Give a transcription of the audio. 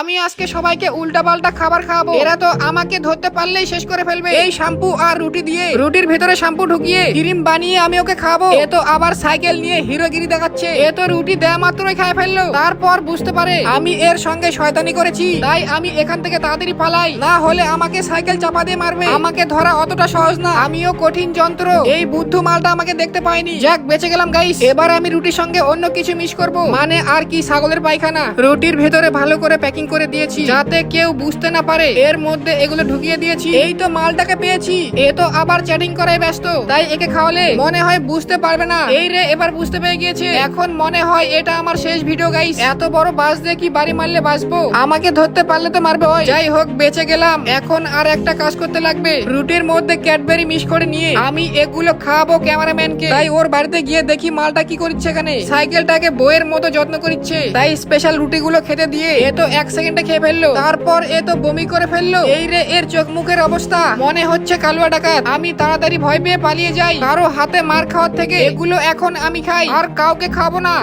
আমি আজকে সবাইকে উল্টা পাল্টা খাবার খাওয়াবো। এরা তো আমাকে ধরতে পারলেই শেষ করে ফেলবে। এই শ্যাম্পু আর রুটি দিয়ে। রুটির ভেতরে শ্যাম্পু ঢুকিয়ে ক্রিম বানিয়ে আমি ওকে খাব এ তো আবার সাইকেল নিয়ে হিরোগিরি দেখাচ্ছে। এ তো রুটি দেয়া মাত্রই খায় ফেলল। তারপর বুঝতে পারে আমি এর সঙ্গে শয়তানি করেছি। তাই আমি এখান থেকে তাড়াতাড়ি পালাই। না হলে আমাকে সাইকেল চাপা দিয়ে মারবে। আমাকে ধরা অতটা সহজ না। আমিও কঠিন যন্ত্র। এই বুদ্ধু মালটা আমাকে দেখতে পাইনি। যাক, বেঁচে গেলাম গাইস এবার আমি রুটির সঙ্গে অন্য কিছু মিস করব। মানে আর কি ছাগলের পায়খানা। রুটির ভেতরে ভালো করে প্যাকিং করে দিয়েছি। যাতে কেউ বুঝতে না পারে, এর মধ্যে এগুলো ঢুকিয়ে দিয়েছি। এই তো মালটাকে পেয়েছি। এ তো আবার চ্যাটিং করায় ব্যস্ত। তাই একে খাওয়ালে মনে হয় বুঝতে পারবে না। এই রে, এবার বুঝতে পেরে গিয়েছে। এখন মনে হয় এটা আমার শেষ ভিডিও গাইস এত বড় বাস দিয়ে কি বাড়ি মারলে বাঁচবো? আমাকে ধরতে পারলে তো মারবে ওই। যাই হোক, বেঁচে গেলাম। এখন আর একটা কাজ করতে লাগবে। রুটির মধ্যে ক্যাডবেরি মিস করে নিয়ে আমি এগুলো খাওয়াবো ক্যামেরাম্যানকে। তাই ওর বাড়িতে গিয়ে দেখি মালটা কি করছে এখানে। সাইকেলটাকে বইয়ের মতো যত্ন করছে তাই স্পেশাল রুটি গুলো খেতে দিয়ে এ তো এক সেকেন্ডে খেয়ে ফেলল। তারপর এ তো বমি করে ফেলল। এই রে, এর চোখ মুখের অবস্থা। মনে হচ্ছে কালুয়া ডাকাত। আমি তাড়াতাড়ি ভয় পেয়ে পালিয়ে যাই। কারও হাতে মার খাওয়ার থেকে এগুলো এখন আমি খাই। আর কাউকে খাব না।